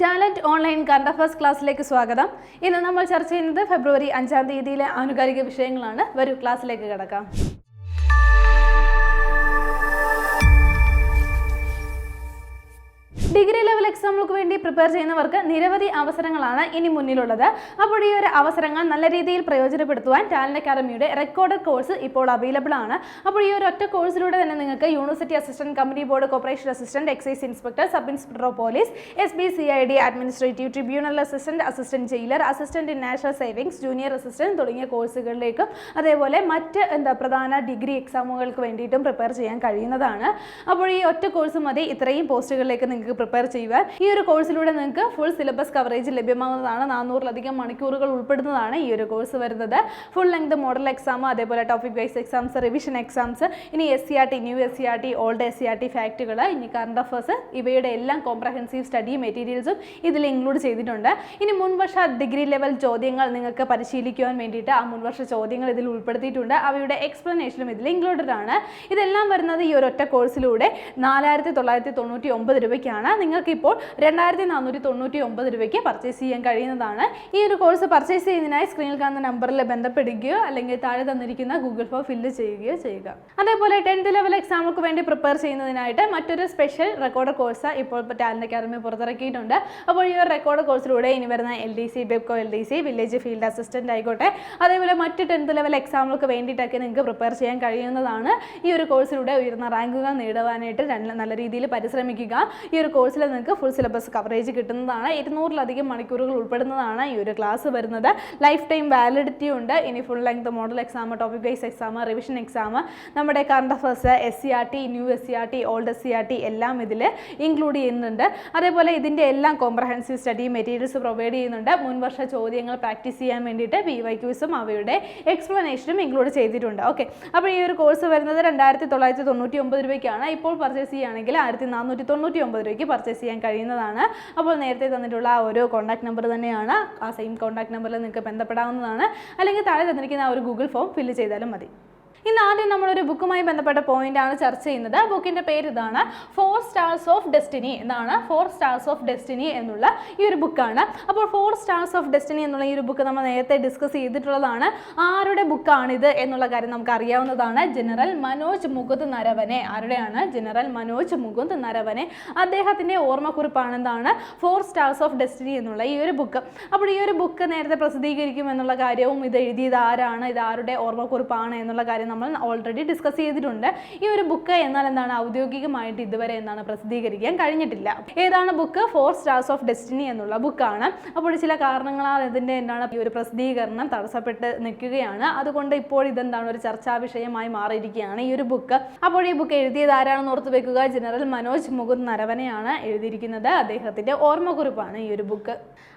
Talent online current first ക്ലാസ്സിലേക്ക് സ്വാഗതം. ഇന്ന് നമ്മൾ ചർച്ച ചെയ്യുന്നത് ഫെബ്രുവരി അഞ്ചാം തീയതിയിലെ ആനുകാലിക വിഷയങ്ങളാണ്. വരൂ ക്ലാസ്സിലേക്ക് കിടക്കാം. ഡിഗ്രി ലെവൽ എക്സാമുകൾക്ക് വേണ്ടി പ്രിപ്പയർ ചെയ്യുന്നവർക്ക് നിരവധി അവസരങ്ങളാണ് ഇനി മുന്നിലുള്ളത്. അപ്പോൾ ഈ ഒരു അവസരങ്ങൾ നല്ല രീതിയിൽ പ്രയോജനപ്പെടുത്തുവാൻ ടാലന്റ് അക്കാദമിയുടെ റെക്കോർഡ് കോഴ്സ് ഇപ്പോൾ അവൈലബിൾ ആണ്. അപ്പോൾ ഈ ഒരു ഒറ്റ കോഴ്സിലൂടെ തന്നെ നിങ്ങൾക്ക് university assistant company board corporation assistant excise inspector sub inspector of police S B C I D administrative tribunal assistant assistant jailer assistant in national savings junior assistant തുടങ്ങിയ കോഴ്സുകളിലേക്കും അതേപോലെ മറ്റ് എന്താ പ്രധാന ഡിഗ്രി എക്സാമുകൾക്ക് വേണ്ടിയിട്ടും പ്രിപ്പയർ ചെയ്യാൻ കഴിയുന്നതാണ്. അപ്പോൾ ഈ ഒറ്റ കോഴ്സ് മതി. ഇത്രയും പോസ്റ്റുകളിലേക്ക് നിങ്ങൾക്ക് പ്രിപ്പയർ ചെയ്യുവാൻ. ഈ ഒരു കോഴ്സിലൂടെ നിങ്ങൾക്ക് ഫുൾ സിലബസ് കവറേജ് ലഭ്യമാകുന്നതാണ് നാനൂറിലധികം മണിക്കൂറുകൾ ഉൾപ്പെടുന്നതാണ് ഈ ഒരു കോഴ്സ് വരുന്നത്. ഫുൾ ലെങ്ത് മോഡൽ എക്സാം അതേപോലെ topic wise exams revision exams ഇനി S C R T new S C R T old S C R T ഫാക്റ്റുകൾ ഇനി കറണ്ട് അഫേഴ്സ് ഇവയുടെ എല്ലാം കോംപ്രഹെൻസീവ് സ്റ്റഡി മെറ്റീരിയൽസും ഇതിൽ ഇൻക്ലൂഡ് ചെയ്തിട്ടുണ്ട്. ഇനി മുൻവർഷ ഡിഗ്രി ലെവൽ ചോദ്യങ്ങൾ നിങ്ങൾക്ക് പരിശീലിക്കുവാൻ വേണ്ടിയിട്ട് ആ മുൻവർഷ ചോദ്യങ്ങൾ ഇതിൽ ഉൾപ്പെടുത്തിയിട്ടുണ്ട്. അവയുടെ എക്സ്പ്ലനേഷനും ഇതിൽ ഇൻക്ലൂഡഡ് ആണ്. ഇതെല്ലാം വരുന്നത് ഈ ഒരു ഒറ്റ കോഴ്സിലൂടെ നാലായിരത്തി തൊള്ളായിരത്തി തൊണ്ണൂറ്റി ഒമ്പത് രൂപയ്ക്കാണ്. നിങ്ങൾക്ക് ഇപ്പോൾ രണ്ടായിരത്തി നാനൂറ്റി തൊണ്ണൂറ്റി ഒമ്പത് രൂപയ്ക്ക് പർച്ചേസ് ചെയ്യാൻ കഴിയുന്നതാണ്. ഈ ഒരു കോഴ്സ് പർച്ചേസ് ചെയ്യുന്നതിനായി സ്ക്രീനിൽ കാണുന്ന നമ്പറിൽ ബന്ധപ്പെടുകയോ അല്ലെങ്കിൽ താഴെ തന്നിരിക്കുന്ന ഗൂഗിൾ ഫോം ഫില്ല് ചെയ്യുകയോ ചെയ്യുക. അതേപോലെ ടെൻത്ത് ലെവൽ എക്സാമുക്ക് വേണ്ടി പ്രിപ്പയർ ചെയ്യുന്നതിനായിട്ട് മറ്റൊരു സ്പെഷ്യൽ റെക്കോർഡ് കോഴ്സ് ഇപ്പോൾ ടാലന്റ് അക്കാദമി പുറത്തിറക്കിയിട്ടുണ്ട്. അപ്പോൾ ഈ ഒരു റെക്കോർഡ് കോഴ്സിലൂടെ ഇനി വരുന്ന L D C Bevco L D C village field assistant ആയിക്കോട്ടെ അതേപോലെ മറ്റ് ടെൻത്ത് ലെവൽ എക്സാമുകൾക്ക് വേണ്ടിയിട്ടൊക്കെ നിങ്ങൾക്ക് പ്രിപ്പയർ ചെയ്യാൻ കഴിയുന്നതാണ്. ഈ ഒരു കോഴ്സിലൂടെ ഉയർന്ന റാങ്കുകൾ നേടുവാനായിട്ട് നല്ല രീതിയിൽ പരിശ്രമിക്കുക. ഈ ഒരു കോഴ്സിൽ നിങ്ങൾക്ക് ഫുൾ സിലബസ് കവറേജ് കിട്ടുന്നതാണ്. ഇരുന്നൂറിലധികം മണിക്കൂറുകൾ ഉൾപ്പെടുന്നതാണ് ഈ ഒരു ക്ലാസ് വരുന്നത്. ലൈഫ് ടൈം വാലിഡിറ്റി ഉണ്ട്. ഇനി full length model exam topic base exam revision exam നമ്മുടെ current affairs S C R T new S C R T old S C R T എല്ലാം ഇതിൽ ഇൻക്ലൂഡ് ചെയ്യുന്നുണ്ട്. അതേപോലെ ഇതിന്റെ എല്ലാം കോംപ്രഹെൻസീവ് സ്റ്റഡി മെറ്റീരിയൽസ് പ്രൊവൈഡ് ചെയ്യുന്നുണ്ട്. മുൻവർഷ ചോദ്യങ്ങൾ പ്രാക്ടീസ് ചെയ്യാൻ വേണ്ടിയിട്ട് പി വൈ ക്യൂസും അവയുടെ എക്സ്പ്ലനേഷനും ഇൻക്ലൂഡ് ചെയ്തിട്ടുണ്ട്. ഓക്കെ അപ്പോൾ ഈ ഒരു കോഴ്സ് വരുന്നത് രണ്ടായിരത്തി തൊള്ളായിരത്തി തൊണ്ണൂറ്റി ഒമ്പത് രൂപയ്ക്കാണ്. ഇപ്പോൾ പർച്ചേസ് ചെയ്യുകയാണെങ്കിൽ ആയിരത്തി നാനൂറ്റി തൊണ്ണൂറ്റി ഒമ്പത് രൂപയ്ക്ക് പർച്ചേസ് ചെയ്യാൻ കഴിയുന്നതാണ്. അപ്പോൾ നേരത്തെ തന്നിട്ടുള്ള ആ ഒരു കോൺടാക്ട് നമ്പർ തന്നെയാണ്. ആ സെയിം കോൺടാക്ട് നമ്പറിൽ നിങ്ങൾക്ക് ബന്ധപ്പെടാവുന്നതാണ്. അല്ലെങ്കിൽ താഴെ തന്നിരിക്കുന്ന ആ ഒരു ഗൂഗിൾ ഫോം ഫില്ല് ചെയ്താലും മതി. ഇന്ന് ആദ്യം ഒരു ബുക്കുമായി ബന്ധപ്പെട്ട പോയിന്റ് ആണ് ചർച്ച ചെയ്യുന്നത്. ബുക്കിന്റെ പേര് ഇതാണ് ഫോർ സ്റ്റാർസ് ഓഫ് ഡെസ്റ്റിനി എന്നാണ്. ഫോർ സ്റ്റാർസ് ഓഫ് ഡെസ്റ്റിനി എന്നുള്ള ഈ ഒരു ബുക്കാണ്. അപ്പോൾ ഫോർ സ്റ്റാർസ് ഓഫ് ഡെസ്റ്റിനി എന്നുള്ള ഈ ഒരു ബുക്ക് നമ്മൾ നേരത്തെ ഡിസ്കസ് ചെയ്തിട്ടുള്ളതാണ്. ആരുടെ ബുക്കാണിത് എന്നുള്ള കാര്യം നമുക്ക് അറിയാവുന്നതാണ്. ജനറൽ മനോജ് മുകുന്ദ് നരവനെ. ആരുടെയാണ്? ജനറൽ മനോജ് മുകുന്ദ് നരവനെ. അദ്ദേഹത്തിന്റെ ഓർമ്മക്കുറിപ്പാണ് എന്താണ് ഫോർ സ്റ്റാർസ് ഓഫ് ഡെസ്റ്റിനി എന്നുള്ള ഈ ഒരു ബുക്ക്. അപ്പോൾ ഈ ഒരു ബുക്ക് നേരത്തെ പ്രസിദ്ധീകരിക്കും എന്നുള്ള കാര്യവും ഇത് എഴുതിയത് ആരാണ്? ഇത് ആരുടെ ഓർമ്മക്കുറിപ്പാണ് എന്നുള്ള കാര്യം നമ്മൾ ഓൾറെഡി ഡിസ്കസ് ചെയ്തിട്ടുണ്ട്. ഈ ഒരു ബുക്ക് എന്നാൽ എന്താണ് ഔദ്യോഗികമായിട്ട് ഇതുവരെ എന്നാണ് പ്രസിദ്ധീകരിക്കാൻ കഴിഞ്ഞിട്ടില്ല. ഏതാണ് book four stars of destiny എന്നുള്ള ബുക്കാണ് അപ്പോൾ ചില കാരണങ്ങളാൽ ഇതിന്റെ എന്താണ് ഈ ഒരു പ്രസിദ്ധീകരണം തടസ്സപ്പെട്ട് നിൽക്കുകയാണ്. അതുകൊണ്ട് ഇപ്പോൾ ഇതെന്താണ് ഒരു ചർച്ചാ വിഷയമായി മാറിയിരിക്കുകയാണ് ഈ ഒരു ബുക്ക് അപ്പോൾ ഈ ബുക്ക് എഴുതിയത് ആരാണെന്ന് ഓർത്ത് വെക്കുക? ജനറൽ മനോജ് മുകുന്ദ് നരവനെയാണ് എഴുതിയിരിക്കുന്നത്. അദ്ദേഹത്തിന്റെ ഓർമ്മക്കുറിപ്പാണ് ഈ ഒരു ബുക്ക്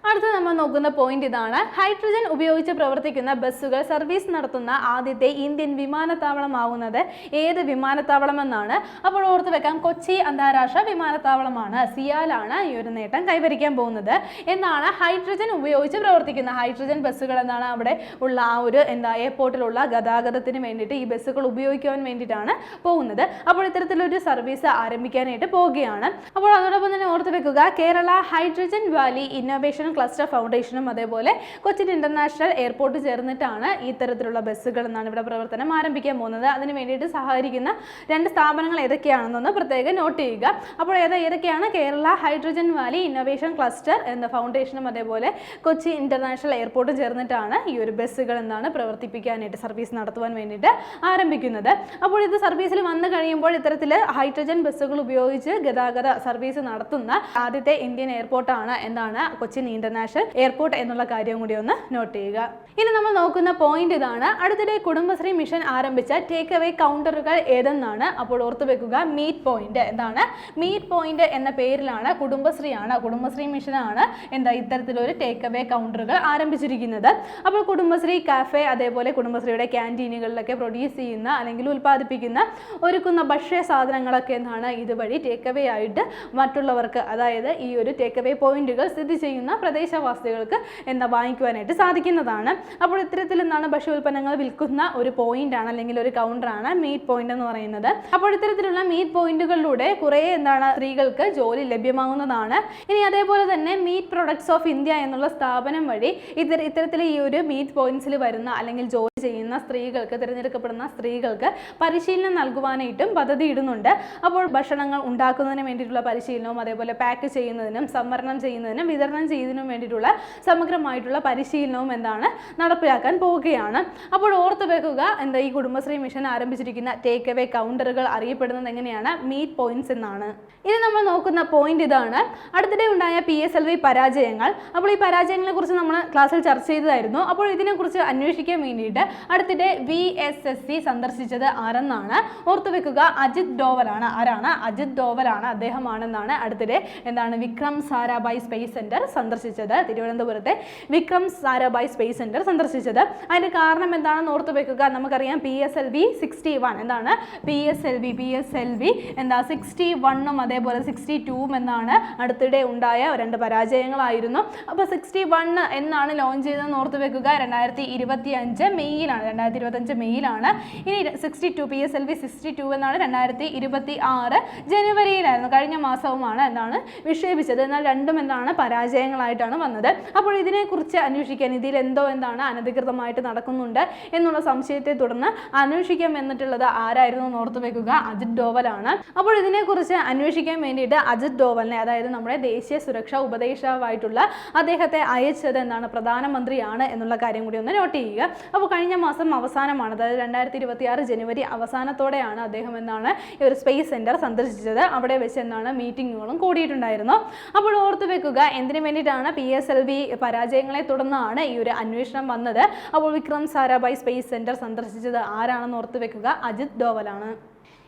അടുത്ത നമ്മൾ നോക്കുന്ന പോയിന്റ് ഇതാണ്. ഹൈഡ്രജൻ ഉപയോഗിച്ച് പ്രവർത്തിക്കുന്ന ബസ്സുകൾ സർവീസ് നടത്തുന്ന ആദ്യത്തെ ഇന്ത്യൻ വിമാനത്താവളമാവുന്നത്? ഏത് വിമാനത്താവളമെന്നാണ്? അപ്പോൾ ഓർത്ത് വെക്കാം കൊച്ചി അന്താരാഷ്ട്ര വിമാനത്താവളമാണ്. സിയാലാണ് ഈ ഒരു നേട്ടം കൈവരിക്കാൻ പോകുന്നത്. എന്നാണ് ഹൈഡ്രജൻ ഉപയോഗിച്ച് പ്രവർത്തിക്കുന്ന ഹൈഡ്രജൻ ബസ്സുകൾ എന്നാണ് അവിടെ ഉള്ള ആ ഒരു എന്താ എയർപോർട്ടിലുള്ള ഗതാഗതത്തിന് വേണ്ടിയിട്ട് ഈ ബസ്സുകൾ ഉപയോഗിക്കാൻ വേണ്ടിയിട്ടാണ് പോകുന്നത്. അപ്പോൾ ഇത്തരത്തിലൊരു സർവീസ് ആരംഭിക്കാനായിട്ട് പോവുകയാണ്. അപ്പോൾ അതോടൊപ്പം തന്നെ ഓർത്ത് വെക്കുക Kerala hydrogen valley innovation cluster ഫൗണ്ടേഷനും അതേപോലെ കൊച്ചിൻ ഇന്റർനാഷണൽ എയർപോർട്ട് ചേർന്നിട്ടാണ് ഇത്തരത്തിലുള്ള തരത്തിലുള്ള ബസ്സുകൾ എന്നാണ് ഇവിടെ പ്രവർത്തനം ആരംഭിക്കാൻ പോകുന്നത്? അതിന് വേണ്ടിയിട്ട് സഹകരിക്കുന്ന രണ്ട് സ്ഥാപനങ്ങൾ ഏതൊക്കെയാണെന്നൊന്ന് പ്രത്യേകം നോട്ട് ചെയ്യുക. അപ്പോൾ ഏതാ ഏതൊക്കെയാണ്? Kerala hydrogen valley innovation cluster എന്ന ഫൗണ്ടേഷനും അതേപോലെ കൊച്ചി ഇന്റർനാഷണൽ എയർപോർട്ട് ചേർന്നിട്ടാണ് ഈ ഒരു ബസ്സുകൾ എന്താണ് പ്രവർത്തിപ്പിക്കാനായിട്ട് സർവീസ് നടത്തുവാൻ വേണ്ടിയിട്ട് ആരംഭിക്കുന്നത്. അപ്പോൾ ഇത് സർവീസിൽ വന്നു കഴിയുമ്പോൾ ഇത്തരത്തിൽ ഹൈഡ്രജൻ ബസ്സുകൾ ഉപയോഗിച്ച് ഗതാഗത സർവീസ് നടത്തുന്ന ആദ്യത്തെ ഇന്ത്യൻ എയർപോർട്ടാണ് എന്താണ് കൊച്ചിൻ ഇന്റർനാഷണൽ എയർപോർട്ട് എന്നുള്ള കാര്യം കൂടി ഒന്ന് നോട്ട് ചെയ്യുക. ഇനി നമ്മൾ നോക്കുന്ന പോയിന്റ് ഇതാണ്. അടുത്തിടെ കുടുംബശ്രീ മിഷൻ ആരംഭിച്ച ടേക്ക് അവേ കൗണ്ടറുകൾ ഏതെന്നാണ് അപ്പോൾ ഓർത്തു വെക്കുക. മീറ്റ് പോയിന്റ് എന്താണ് മീറ്റ് പോയിന്റ് എന്ന പേരിലാണ് കുടുംബശ്രീയാണ്. കുടുംബശ്രീ മിഷനാണ് എന്താ ഇത്തരത്തിലൊരു ടേക്ക് അവേ കൗണ്ടറുകൾ ആരംഭിച്ചിരിക്കുന്നത്. അപ്പോൾ കുടുംബശ്രീ കാഫേ അതേപോലെ കുടുംബശ്രീയുടെ ക്യാന്റീനുകളിലൊക്കെ പ്രൊഡ്യൂസ് ചെയ്യുന്ന അല്ലെങ്കിൽ ഉൽപ്പാദിപ്പിക്കുന്ന ഒരുക്കുന്ന ഭക്ഷ്യ സാധനങ്ങളൊക്കെ എന്താണ് ഇതുവഴി ടേക്ക് അവേ ആയിട്ട് മറ്റുള്ളവർക്ക് അതായത് ഈ ഒരു ടേക്ക് അവേ പോയിന്റുകൾ സ്ഥിതി ചെയ്യുന്ന പ്രദേശവാസികൾക്ക് എന്താ വാങ്ങിക്കുവാനായിട്ട് സാധിക്കുന്നതാണ്. അപ്പോൾ ഇത്തരത്തിൽ എന്താണ് ഭക്ഷ്യ ഉൽപ്പന്നങ്ങൾ വിൽക്കുന്ന ഒരു പോയിന്റാണ് അല്ലെങ്കിൽ ഒരു കൗണ്ടറാണ് മീറ്റ് പോയിന്റ് എന്ന് പറയുന്നത്. അപ്പോൾ ഇത്തരത്തിലുള്ള മീറ്റ് പോയിന്റുകളിലൂടെ കുറേ എന്താണ് സ്ത്രീകൾക്ക് ജോലി ലഭ്യമാകുന്നതാണ് ഇനി അതേപോലെ തന്നെ മീറ്റ് പ്രൊഡക്ട്സ് ഓഫ് ഇന്ത്യ എന്നുള്ള സ്ഥാപനം വഴി ഇത്തര ഈ ഒരു മീറ്റ് പോയിന്റ്സിൽ വരുന്ന അല്ലെങ്കിൽ ജോലി ചെയ്യുന്ന സ്ത്രീകൾക്ക് തിരഞ്ഞെടുക്കപ്പെടുന്ന സ്ത്രീകൾക്ക് പരിശീലനം നൽകുവാനായിട്ടും പദ്ധതി ഇടുന്നുണ്ട്. അപ്പോൾ ഭക്ഷണങ്ങൾ ഉണ്ടാക്കുന്നതിന് വേണ്ടിയിട്ടുള്ള പരിശീലനവും അതേപോലെ പാക്ക് ചെയ്യുന്നതിനും സംവരണം ചെയ്യുന്നതിനും വിതരണം ചെയ്യുന്നതിനും വേണ്ടിയിട്ടുള്ള സമഗ്രമായിട്ടുള്ള പരിശീലനവും എന്താണ് നടപ്പിലാക്കാൻ പോവുകയാണ്. അപ്പോൾ ഓർത്ത് വെക്കുക എന്താ ഈ കുടുംബശ്രീ മിഷൻ ആരംഭിച്ചിരിക്കുന്ന ടേക്ക് അവേ കൗണ്ടറുകൾ അറിയപ്പെടുന്നത് എങ്ങനെയാണ്? മീറ്റ് പോയിന്റ്സ് എന്നാണ്. ഇനി നമ്മൾ നോക്കുന്ന പോയിന്റ് ഇതാണ്. അടുത്തിടെ ഉണ്ടായ പി എസ് എൽ വി പരാജയങ്ങൾ. അപ്പോൾ ഈ പരാജയങ്ങളെ കുറിച്ച് നമ്മൾ ക്ലാസ്സിൽ ചർച്ച ചെയ്തതായിരുന്നു. അപ്പോൾ ഇതിനെക്കുറിച്ച് അന്വേഷിക്കാൻ വേണ്ടിയിട്ട് അടുത്തിടെ വി എസ് എസ് സി സന്ദർശിച്ചത് ആരെന്നാണ് ഓർത്തു വെക്കുക അജിത് ഡോവലാണ്. ആരാണ്? അജിത് ഡോവലാണ്. അദ്ദേഹമാണെന്നാണ് അടുത്തിടെ എന്താണ് വിക്രം സാരാഭായ് സ്പേസ് സെന്റർ സന്ദർശിച്ചത്. തിരുവനന്തപുരത്തെ വിക്രം സാരാഭായ് സ്പേസ് സെന്റർ സന്ദർശിച്ചത്. അതിന്റെ കാരണം എന്താണെന്ന് ഓർത്തു വെക്കുക നമുക്കറിയാം P S L V sixty one. എന്താണ്? P S L V P S L V എന്താ സിക്സ്റ്റി വണ്ണും അതേപോലെ സിക്സ്റ്റി ടൂവും എന്നാണ് അടുത്തിടെ ഉണ്ടായ രണ്ട് പരാജയങ്ങളായിരുന്നു. അപ്പോൾ സിക്സ്റ്റി വൺ എന്നാണ് ലോഞ്ച് ചെയ്തതെന്ന് ഓർത്ത് വെക്കുക രണ്ടായിരത്തി ഇരുപത്തി അഞ്ച് മെയ്യിലാണ് രണ്ടായിരത്തി ഇരുപത്തഞ്ച് മെയ്യിലാണ്. ഇനി sixty two P S L V sixty two എന്നാണ് രണ്ടായിരത്തി ഇരുപത്തി ആറ് ജനുവരിയിലായിരുന്നു കഴിഞ്ഞ മാസവുമാണ് എന്നാണ് വിക്ഷേപിച്ചത്. എന്നാൽ രണ്ടും എന്താണ് പരാജയങ്ങളായിട്ടാണ് വന്നത്. അപ്പോൾ ഇതിനെക്കുറിച്ച് അന്വേഷിക്കാൻ ഇതിൽ എന്തോ എന്താണ് അനധികൃതമായിട്ട് നടക്കുന്നുണ്ട് എന്നുള്ള സംശയത്തെ തുടർന്ന് അന്വേഷിക്കാൻ വന്നിട്ടുള്ളത് ആരായിരുന്നു ഓർത്ത് വെക്കുക. അജിത് ഡോവലാണ്. അപ്പോൾ ഇതിനെക്കുറിച്ച് അന്വേഷിക്കാൻ വേണ്ടിയിട്ട് അജിത് ഡോവലിനെ അതായത് നമ്മുടെ ദേശീയ സുരക്ഷാ ഉപദേഷ്ടാവായിട്ടുള്ള അദ്ദേഹത്തെ അയച്ചത് എന്താണ്? പ്രധാനമന്ത്രിയാണ് എന്നുള്ള കാര്യം കൂടി ഒന്ന് നോട്ട് ചെയ്യുക. അപ്പോൾ കഴിഞ്ഞ മാസം അവസാനമാണ് അതായത് രണ്ടായിരത്തി ഇരുപത്തി ആറ് ജനുവരി അവസാനത്തോടെയാണ് അദ്ദേഹം എന്നാണ് ഈ ഒരു സ്പേസ് സെന്റർ സന്ദർശിച്ചത്. അവിടെ വെച്ച് എന്നാണ് മീറ്റിങ്ങുകളും കൂടിയിട്ടുണ്ടായിരുന്നു. അപ്പോൾ ഓർത്തു വെക്കുക എന്തിനു വേണ്ടിയിട്ടാണ് പി എസ് എൽ വി പരാജയങ്ങളെ തുടർന്നാണ് ഈ ഒരു അന്വേഷണം വന്നത്? അപ്പോൾ വിക്രം സാരാഭായ് സ്പേസ് സെന്റർ സന്ദർശിച്ചത് ആരാണെന്ന് ഓർത്തു വെക്കുക അജിത് ഡോവലാണ്.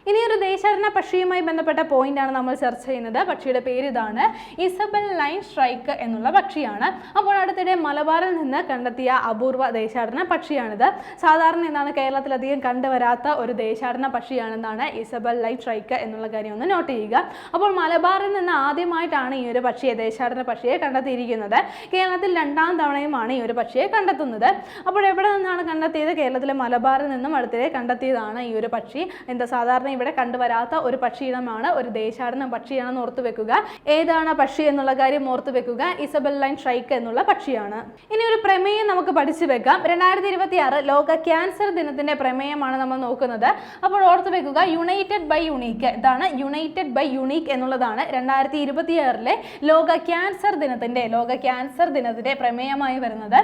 ഇനി ഒരു ദേശാടന പക്ഷിയുമായി ബന്ധപ്പെട്ട പോയിന്റാണ് നമ്മൾ ചർച്ച ചെയ്യുന്നത്. പക്ഷിയുടെ പേര് ഇതാണ് ഇസബൽ ലൈൻ സ്ട്രൈക്ക് എന്നുള്ള പക്ഷിയാണ്. അപ്പോൾ അടുത്തിടെ മലബാറിൽ നിന്ന് കണ്ടെത്തിയ അപൂർവ ദേശാടന പക്ഷിയാണിത്. സാധാരണ എന്താണ് കേരളത്തിലധികം കണ്ടുവരാത്ത ഒരു ദേശാടന പക്ഷിയാണെന്നാണ് ഇസബൽ ലൈൻ സ്ട്രൈക്ക് എന്നുള്ള കാര്യം ഒന്ന് നോട്ട് ചെയ്യുക. അപ്പോൾ മലബാറിൽ നിന്ന് ആദ്യമായിട്ടാണ് ഈ ഒരു പക്ഷിയെ ദേശാടന പക്ഷിയെ കണ്ടെത്തിയിരിക്കുന്നത്. കേരളത്തിൽ രണ്ടാം തവണയുമാണ് ഈ ഒരു പക്ഷിയെ കണ്ടെത്തുന്നത്. അപ്പോൾ എവിടെ നിന്നാണ് കണ്ടെത്തിയത്? കേരളത്തിലെ മലബാറിൽ നിന്നും അടുത്തിടെ കണ്ടെത്തിയതാണ് ഈ ഒരു പക്ഷി. എന്താ സാധാരണ ഇവിടെ കണ്ടുവരാത്ത ഒരു പക്ഷിയിടമാണ് ഒരു ദേശാടന പക്ഷിയാണെന്ന് ഓർത്തു വെക്കുക. ഏതാണ് പക്ഷി എന്നുള്ള കാര്യം ഓർത്തു വെക്കുക. ഇസബൽ ലൈൻ ഷ്രൈക്ക് എന്നുള്ള പക്ഷിയാണ്. ഇനി ഒരു പ്രമേയം നമുക്ക് പഠിച്ചു വെക്കാം. രണ്ടായിരത്തി ഇരുപത്തി ആറ് ലോക ക്യാൻസർ ദിനത്തിന്റെ പ്രമേയമാണ് നമ്മൾ നോക്കുന്നത്. അപ്പോൾ ഓർത്തു വെക്കുക യുണൈറ്റഡ് ബൈ യുണീക്ക്. ഇതാണ് യുണൈറ്റഡ് ബൈ യുണീക്ക് എന്നുള്ളതാണ് രണ്ടായിരത്തി ഇരുപത്തി ആറിലെ ലോക ക്യാൻസർ ദിനത്തിന്റെ ലോക ക്യാൻസർ ദിനത്തിന്റെ പ്രമേയമായി വരുന്നത്.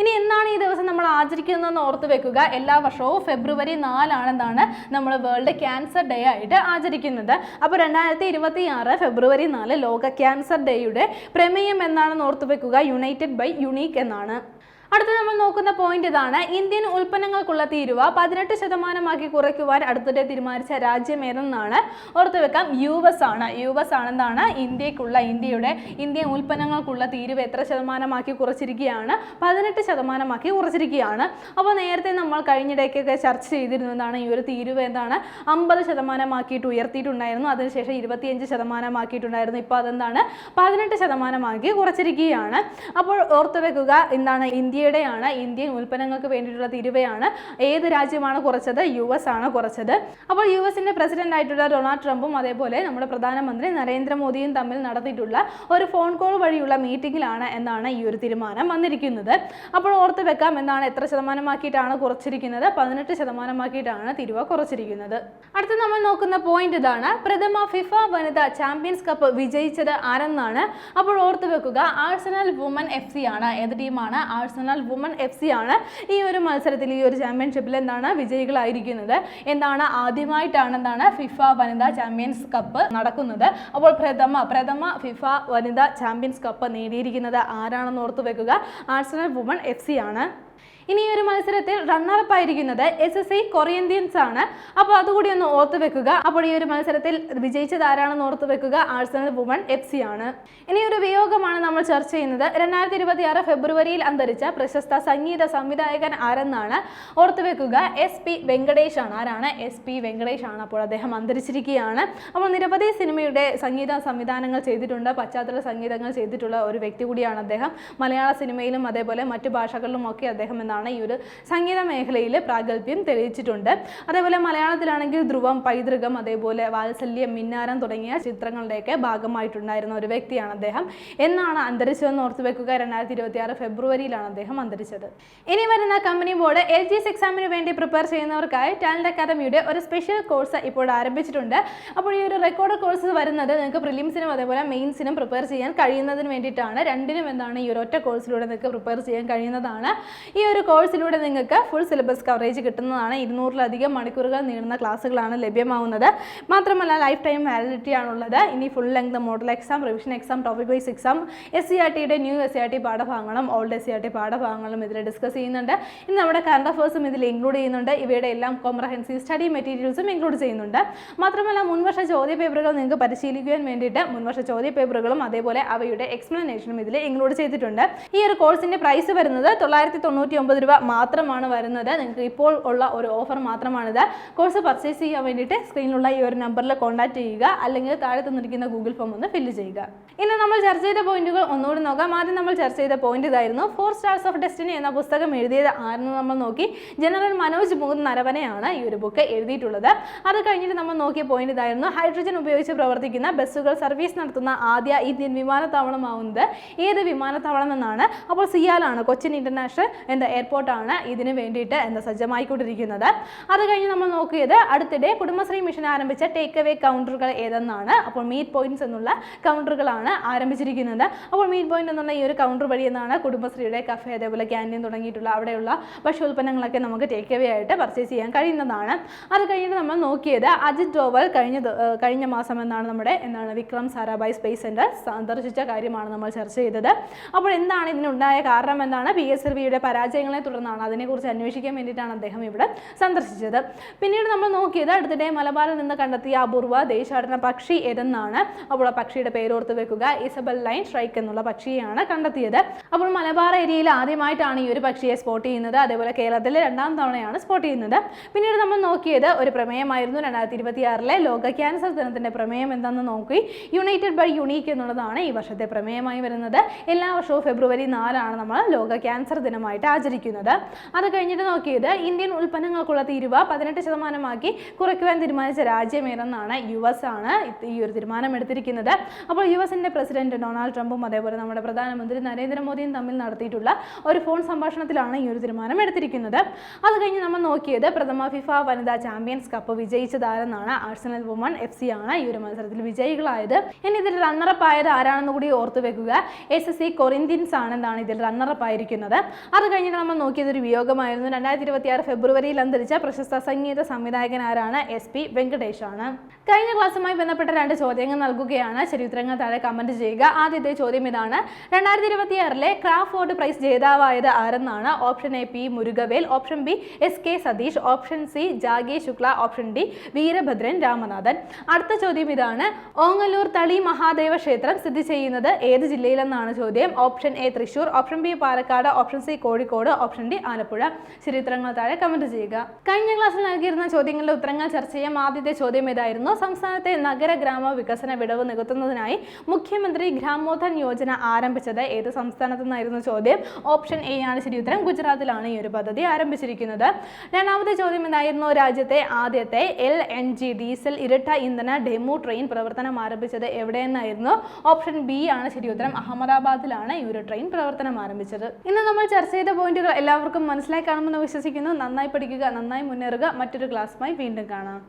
ഇനി എന്നാണ് ഈ ദിവസം നമ്മൾ ആചരിക്കുന്നതെന്ന് ഓർത്ത് വെക്കുക. എല്ലാ വർഷവും ഫെബ്രുവരി നാലാണെന്നാണ് നമ്മൾ വേൾഡ് ക്യാൻസർ ഡേ ആയിട്ട് ആചരിക്കുന്നത്. അപ്പോൾ രണ്ടായിരത്തി ഇരുപത്തി ആറ് ഫെബ്രുവരി നാല് ലോക ക്യാൻസർ ഡേയുടെ പ്രമേയം എന്നാണെന്ന് ഓർത്ത് വെക്കുക. യുണൈറ്റഡ് ബൈ യുണീക്ക് എന്നാണ്. അടുത്ത നമ്മൾ നോക്കുന്ന പോയിന്റ് ഇതാണ്. ഇന്ത്യൻ ഉൽപ്പന്നങ്ങൾക്കുള്ള തീരുവ പതിനെട്ട് ശതമാനമാക്കി കുറയ്ക്കുവാൻ അടുത്തിടെ തീരുമാനിച്ച രാജ്യം ഏതെന്നാണ് ഓർത്തു വെക്കാം. യു എസ് ആണ്. യു എസ് ആണെന്നാണ് ഇന്ത്യക്കുള്ള ഇന്ത്യയുടെ ഇന്ത്യൻ ഉൽപ്പന്നങ്ങൾക്കുള്ള തീരുവ എത്ര ശതമാനമാക്കി കുറച്ചിരിക്കുകയാണ്? പതിനെട്ട് ശതമാനമാക്കി കുറച്ചിരിക്കുകയാണ്. അപ്പോൾ നേരത്തെ നമ്മൾ കഴിഞ്ഞിടയ്ക്കൊക്കെ ചർച്ച ചെയ്തിരുന്നതാണ് ഈ ഒരു തീരുവ എന്താണ്? അമ്പത് ശതമാനമാക്കിയിട്ട് ഉയർത്തിയിട്ടുണ്ടായിരുന്നു. അതിനുശേഷം ഇരുപത്തിയഞ്ച് ശതമാനമാക്കിയിട്ടുണ്ടായിരുന്നു. ഇപ്പോൾ അതെന്താണ്? പതിനെട്ട് ശതമാനമാക്കി കുറച്ചിരിക്കുകയാണ്. അപ്പോൾ ഓർത്തു വെക്കുക എന്താണ് ഇന്ത്യയുടെയാണ് ഇന്ത്യൻ ഉൽപ്പന്നങ്ങൾക്ക് വേണ്ടിയിട്ടുള്ള തിരുവയാണ്. ഏത് രാജ്യമാണ് കുറച്ചത്? യു എസ് ആണ് കുറച്ചത്. അപ്പോൾ യു എസിന്റെ പ്രസിഡന്റ് ആയിട്ടുള്ള ഡൊണാൾഡ് ട്രംപും അതേപോലെ നമ്മുടെ പ്രധാനമന്ത്രി നരേന്ദ്രമോദിയും തമ്മിൽ നടത്തിയിട്ടുള്ള ഒരു ഫോൺ കോൾ വഴിയുള്ള മീറ്റിംഗിലാണ് എന്നാണ് ഈ ഒരു തീരുമാനം വന്നിരിക്കുന്നത്. അപ്പോൾ ഓർത്ത് വെക്കാം എന്താണ് എത്ര ശതമാനമാക്കിയിട്ടാണ് കുറച്ചിരിക്കുന്നത്? പതിനെട്ട് ശതമാനമാക്കിയിട്ടാണ് തിരുവ കുറച്ചിരിക്കുന്നത്. അടുത്ത നമ്മൾ നോക്കുന്ന പോയിന്റ് ഇതാണ്. പ്രഥമ ഫിഫ വനിതാ ചാമ്പ്യൻസ് കപ്പ് വിജയിച്ചത് ആരെന്നാണ്? അപ്പോൾ ഓർത്ത് വെക്കുക ആഴ്സണൽ വുമൻ എഫ് സി ആണ്. ഏത് ടീമാണ് ആഴ്സണൽ വുമൻ എഫ് സി ആണ് ഈ ഒരു മത്സരത്തിൽ ഈ ഒരു ചാമ്പ്യൻഷിപ്പിൽ എന്താണ് വിജയികളായിരിക്കുന്നത്. എന്താണ് ആദ്യമായിട്ടാണ് എന്താണ് ഫിഫ വനിതാ ചാമ്പ്യൻസ് കപ്പ് നടക്കുന്നത്. അപ്പോൾ പ്രഥമ പ്രഥമ ഫിഫ വനിതാ ചാമ്പ്യൻസ് കപ്പ് നേടിയിരിക്കുന്നത് ആരാണെന്ന് ഓർത്തു വെക്കുക? ആർസണൽ വുമൺ എഫ് സി ആണ്. ഇനി ഈ ഒരു മത്സരത്തിൽ റണ്ണറപ്പ് ആയിരിക്കുന്നത് എസ് എസ് ഐ കൊറിയന്ത്യൻസ് ആണ്. അപ്പോൾ അതുകൂടി ഒന്ന് ഓർത്തു വെക്കുക. അപ്പോൾ ഈ ഒരു മത്സരത്തിൽ വിജയിച്ചത് ആരാണെന്ന് ഓർത്ത് വെക്കുക? ആഴ്സണൽ വുമൺ എഫ് സി ആണ്. ഇനി ഒരു വിയോഗമാണ് നമ്മൾ ചർച്ച ചെയ്യുന്നത്. രണ്ടായിരത്തി ഇരുപത്തി ആറ് ഫെബ്രുവരിയിൽ അന്തരിച്ച പ്രശസ്ത സംഗീത സംവിധായകൻ ആരെന്നാണ് ഓർത്തുവെക്കുക എസ് പി വെങ്കടേഷ് ആണ്. ആരാണ്? എസ് പി വെങ്കടേഷ് ആണ്. അപ്പോൾ അദ്ദേഹം അന്തരിച്ചിരിക്കുകയാണ്. അപ്പോൾ നിരവധി സിനിമയുടെ സംഗീത സംവിധാനങ്ങൾ ചെയ്തിട്ടുണ്ട്. പശ്ചാത്തല സംഗീതങ്ങൾ ചെയ്തിട്ടുള്ള ഒരു വ്യക്തി കൂടിയാണ് അദ്ദേഹം. മലയാള സിനിമയിലും അതേപോലെ മറ്റു ഭാഷകളിലും ഒക്കെ അദ്ദേഹം എന്നാണ് ഈ ഒരു സംഗീത മേഖലയിൽ പ്രാഗൽഭ്യം തെളിയിച്ചിട്ടുണ്ട്. അതേപോലെ മലയാളത്തിലാണെങ്കിൽ ധ്രുവം പൈതൃകം അതേപോലെ വാത്സല്യം മിന്നാരം തുടങ്ങിയ ചിത്രങ്ങളുടെയൊക്കെ ഭാഗമായിട്ടുണ്ടായിരുന്ന ഒരു വ്യക്തിയാണ് അദ്ദേഹം. എന്നാണ് അന്തരിച്ചതെന്ന് ഓർത്തു വെക്കുക. രണ്ടായിരത്തി ഇരുപത്തി ആറ് ഫെബ്രുവരിയിലാണ് അദ്ദേഹം അന്തരിച്ചത്. ഇനി വരുന്ന company board L G S എക്സാമിന് വേണ്ടി പ്രിപ്പയർ ചെയ്യുന്നവർക്കായി ടാലന്റ് അക്കാദമിയുടെ ഒരു സ്പെഷ്യൽ കോഴ്സ് ഇപ്പോൾ ആരംഭിച്ചിട്ടുണ്ട്. അപ്പോൾ ഈ ഒരു റെക്കോർഡ് കോഴ്സ് വരുന്നത് നിങ്ങൾക്ക് പ്രിലിംസിനും അതേപോലെ മെയിൻസിനും പ്രിപ്പയർ ചെയ്യാൻ കഴിയുന്നതിന് വേണ്ടിയിട്ടാണ്. രണ്ടിനും എന്താണ് ഈ ഒരു ഒറ്റ കോഴ്സിലൂടെ നിങ്ങൾക്ക് പ്രിപ്പയർ ചെയ്യാൻ കഴിയുന്നതാണ്. ഈ ഒരു കോഴ്സിലൂടെ നിങ്ങൾക്ക് ഫുൾ സിലബസ് കവറേജ് കിട്ടുന്നതാണ്. ഇരുന്നൂറിലധികം മണിക്കൂറുകൾ നീളുന്ന ക്ലാസ്സുകളാണ് ലഭ്യമാവുന്നത്. മാത്രമല്ല ലൈഫ് ടൈം വാലിഡിറ്റി ആണുള്ളത്. ഇനി full length model exam revision exam topic wise exam S C R ടിയുടെ new S C R T പാഠഭാഗങ്ങളും old S C R T പാഠഭാഗങ്ങളും ഇതിൽ ഡിസ്കസ് ചെയ്യുന്നുണ്ട്. ഇനി നമ്മുടെ കറണ്ട് അഫേഴ്സും ഇതിൽ ഇൻക്ലൂഡ് ചെയ്യുന്നുണ്ട്. ഇവയുടെ എല്ലാം കോംപ്രഹെൻസീവ് സ്റ്റഡി മെറ്റീരിയൽസും ഇൻക്ലൂഡ് ചെയ്യുന്നുണ്ട്. മാത്രമല്ല മുൻവർഷ ചോദ്യ പേപ്പറുകൾ നിങ്ങൾക്ക് പരിശീലിക്കാൻ വേണ്ടിയിട്ട് മുൻവർഷ ചോദ്യ പേപ്പറുകളും അതേപോലെ അവയുടെ എക്സ്പ്ലനേഷനും ഇതിൽ ഇൻക്ലൂഡ് ചെയ്തിട്ടുണ്ട്. ഈ ഒരു കോഴ്സിന്റെ പ്രൈസ് വരുന്നത് തൊള്ളായിരത്തി തൊണ്ണൂറ്റി ഒമ്പത് രൂപ മാത്രമാണ് വരുന്നത്. നിങ്ങൾക്ക് ഇപ്പോൾ ഉള്ള ഒരു ഓഫർ മാത്രമാണിത്. കോഴ്സ് പർച്ചേസ് ചെയ്യാൻ വേണ്ടിയിട്ട് സ്ക്രീനിലുള്ള ഈ ഒരു നമ്പറിൽ കോൺടാക്ട് ചെയ്യുക. അല്ലെങ്കിൽ താഴെ തന്നിരിക്കുന്ന ഗൂഗിൾ ഫോം ഒന്ന് ഫില്ല് ചെയ്യുക. ഇന്ന് നമ്മൾ ചർച്ച ചെയ്ത പോയിന്റുകൾ ഒന്നുകൂടി നോക്കാം. ആദ്യം നമ്മൾ ചർച്ച ചെയ്ത പോയിന്റ് ഇതായിരുന്നു. ഫോർ സ്റ്റാർസ് ഓഫ് ഡെസ്റ്റിനി എന്ന പുസ്തകം എഴുതിയത് ആരെന്ന് നമ്മൾ നോക്കി. ജനറൽ മനോജ് മുകുന്ദ് നരവനെയാണ് ഈ ഒരു ബുക്ക് എഴുതിയിട്ടുള്ളത്. അത് കഴിഞ്ഞിട്ട് നമ്മൾ നോക്കിയ പോയിന്റ് ഇതായിരുന്നു. ഹൈഡ്രജൻ ഉപയോഗിച്ച് പ്രവർത്തിക്കുന്ന ബസ്സുകൾ സർവീസ് നടത്തുന്ന ആദ്യ ഇന്ത്യൻ വിമാനത്താവളമാവുന്നത്. ഏത് വിമാനത്താവളം എന്നാണ് അപ്പോൾ സിയാലാണ് കൊച്ചിൻ ഇന്റർനാഷണൽ എന്ന എയർപോർട്ടാണ് ഇതിനു വേണ്ടിയിട്ട് എന്താ സജ്ജമായിക്കൊണ്ടിരിക്കുന്നത്. അത് കഴിഞ്ഞ് നമ്മൾ നോക്കിയത് അടുത്തിടെ കുടുംബശ്രീ മിഷൻ ആരംഭിച്ച ടേക്ക് അവേ കൗണ്ടറുകൾ ഏതെന്നാണ്. അപ്പോൾ മീറ്റ് പോയിന്റ്സ് എന്നുള്ള കൗണ്ടറുകളാണ് ആരംഭിച്ചിരിക്കുന്നത്. അപ്പോൾ മീറ്റ് പോയിന്റ് എന്നുള്ള ഈ ഒരു കൗണ്ടർ വഴി എന്നാണ് കുടുംബശ്രീയുടെ കഫേ അതേപോലെ ക്യാന്റീൻ തുടങ്ങിയിട്ടുള്ള അവിടെയുള്ള ഭക്ഷ്യോൽപ്പന്നങ്ങളൊക്കെ നമുക്ക് ടേക്ക് അവേ ആയിട്ട് പർച്ചേസ് ചെയ്യാൻ കഴിയുന്നതാണ്. അത് കഴിഞ്ഞിട്ട് നമ്മൾ നോക്കിയത് അജിത് ഡോവൽ കഴിഞ്ഞ കഴിഞ്ഞ മാസം എന്നാണ് നമ്മുടെ എന്താണ് വിക്രം സാരാഭായ് സ്പേസ് സെന്റർ സന്ദർശിച്ച കാര്യമാണ് നമ്മൾ ചർച്ച ചെയ്തത്. അപ്പോൾ എന്താണ് ഇതിനുണ്ടായ കാരണം എന്താണ്? പി എസ് എൽ വിയുടെ പരാജയങ്ങളെ തുടർന്നാണ് അതിനെക്കുറിച്ച് അന്വേഷിക്കാൻ വേണ്ടിയിട്ടാണ് അദ്ദേഹം ഇവിടെ സന്ദർശിച്ചത്. പിന്നീട് നമ്മൾ നോക്കിയത് അടുത്തിടെ മലബാറിൽ നിന്ന് കണ്ടെത്തിയ അപൂർവ ദേശാടന പക്ഷി ഏതെന്നാണ്. അപ്പോൾ ആ പക്ഷിയുടെ പേരോർത്ത് വെക്കുക. ഇസബൽ ലൈൻ സ്ട്രൈക്ക് എന്നുള്ള പക്ഷിയാണ് കണ്ടെത്തിയത്. അപ്പോൾ മലബാർ ഏരിയയിൽ ആദ്യമായിട്ടാണ് ഈ ഒരു പക്ഷിയെ സ്പോട്ട് ചെയ്യുന്നത്. അതേപോലെ കേരളത്തിൽ രണ്ടാം തവണയാണ് സ്പോട്ട് ചെയ്യുന്നത്. പിന്നീട് നമ്മൾ നോക്കിയത് ഒരു പ്രമേയമായിരുന്നു. രണ്ടായിരത്തി ഇരുപത്തി ആറിലെ ലോക ക്യാൻസർ ദിനത്തിന്റെ പ്രമേയം എന്താണെന്ന് നോക്കി. യുണൈറ്റഡ് ബൈ യുണീക്ക് എന്നുള്ളതാണ് ഈ വർഷത്തെ പ്രമേയമായി വരുന്നത്. എല്ലാ വർഷവും ഫെബ്രുവരി നാലാണ് നമ്മൾ ലോക ക്യാൻസർ ദിനമായിട്ട് ആചരിക്കുന്നത്. അത് കഴിഞ്ഞിട്ട് നോക്കിയത് ഇന്ത്യൻ ഉൽപ്പന്നങ്ങൾക്കുള്ള തീരുവ പതിനെട്ട് ശതമാനമാക്കി കുറയ്ക്കുവാൻ തീരുമാനിച്ച രാജ്യം ഏതെന്നാണ് യു എസ് ആണ് ഈ ഒരു തീരുമാനം എടുത്തിരിക്കുന്നത്. അപ്പോൾ യു എസിന്റെ പ്രസിഡന്റ് ഡൊണാൾഡ് ട്രംപും അതേപോലെ നമ്മുടെ പ്രധാനമന്ത്രി നരേന്ദ്രമോദിയും തമ്മിൽ നടത്തിയിട്ടുള്ള ഒരു ഫോൺ സംഭാഷണത്തിലാണ് ഈ ഒരു തീരുമാനം എടുത്തിരിക്കുന്നത്. അത് കഴിഞ്ഞ് നമ്മൾ നോക്കിയത് പ്രഥമ ഫിഫ വനിതാ ചാമ്പ്യൻസ് കപ്പ് വിജയിച്ചതാരെന്നാണ് ആഴ്സണൽ വുമൺ എഫ് സി ആണ് ഈ ഒരു മത്സരത്തിൽ വിജയികളായത്. ഇനി ഇതിൽ റണ്ണറപ്പ് ആയത് ആരാണെന്ന് കൂടി ഓർത്തു വെക്കുക. എസ് എസ് സി കൊറിന്ത്യൻസ് ആണ് ഇതിൽ റണ്ണറപ്പ് ആയിരിക്കുന്നത്. അത് കഴിഞ്ഞിട്ട് നമ്മൾ നോക്കിയതൊരു വിയോഗമായിരുന്നു. രണ്ടായിരത്തി ഇരുപത്തി ആറ് ഫെബ്രുവരിയിൽ അന്തരിച്ച പ്രശസ്ത സംഗീത സംവിധായകൻ ആരാണ്? എസ് പി വെങ്കടേഷ് ആണ് കഴിഞ്ഞ ക്ലാസ്സുമായി ബന്ധപ്പെട്ട രണ്ട് ചോദ്യങ്ങൾ നൽകുകയാണ്. ചരിത്രങ്ങൾ താഴെ കമന്റ് ചെയ്യുക. ആദ്യത്തെ ചോദ്യം ഇതാണ്. രണ്ടായിരത്തി ഇരുപത്തിയാറിലെ ക്രാഫോർഡ് പ്രൈസ് ജേതാവായത് ആരെന്നാണ്? Option A P Murugavel option B S K Satheesh option C Jaggi Shukla option D Veerabhadran Ramanathan. അടുത്ത ചോദ്യം ഇതാണ്. ഓങ്ങല്ലൂർ തളി മഹാദേവ ക്ഷേത്രം സ്ഥിതി ചെയ്യുന്നത് ഏത് ജില്ലയിലെന്നാണ് ചോദ്യം. Option A Thrissur option B Palakkad option C Kozhikode option D Alappuzha. ശരി ഉത്തരങ്ങൾ താഴെ കമന്റ് ചെയ്യുക. കഴിഞ്ഞ ക്ലാസ്സിൽ നൽകിയിരുന്ന ചോദ്യങ്ങളുടെ ഉത്തരങ്ങൾ ചർച്ച ചെയ്യാം ആദ്യത്തെ ചോദ്യം ഇതായിരുന്നു സംസ്ഥാനത്തെ നഗര ഗ്രാമ വികസന വിടവ് നികത്തുന്നതിനായി മുഖ്യമന്ത്രി ഗ്രാമോധൻ യോജന ആരംഭിച്ചത് ഏത് സംസ്ഥാനത്തു നിന്നായിരുന്നു ചോദ്യം? ഓപ്ഷൻ എ ആണ് ശരി ഉത്തരം ഗുജറാത്തിലാണ് ഈ ഒരു പദ്ധതി ആരംഭിച്ചിരിക്കുന്നത്. രണ്ടാമത്തെ ചോദ്യം എന്തായിരുന്നു? രാജ്യത്തെ ആദ്യത്തെ എൽ എൻ ജി ഡീസൽ ഇരട്ട ഇന്ധന ഡെമു ട്രെയിൻ പ്രവർത്തനം ആരംഭിച്ചത് എവിടെയെന്നായിരുന്നു? ഓപ്ഷൻ ബി ആണ് ശരി ഉത്തരം അഹമ്മദാബാദിലാണ് ഈ ഒരു ട്രെയിൻ പ്രവർത്തനം ആരംഭിച്ചത്. ഇന്ന് നമ്മൾ ചർച്ച ചെയ്ത പോയിന്റുകൾ എല്ലാവർക്കും മനസ്സിലായി കാണുമെന്ന് വിശ്വസിക്കുന്നു. നന്നായി പഠിക്കുക നന്നായി മുന്നേറുക. മറ്റൊരു ക്ലാസ്സുമായി വീണ്ടും കാണാം.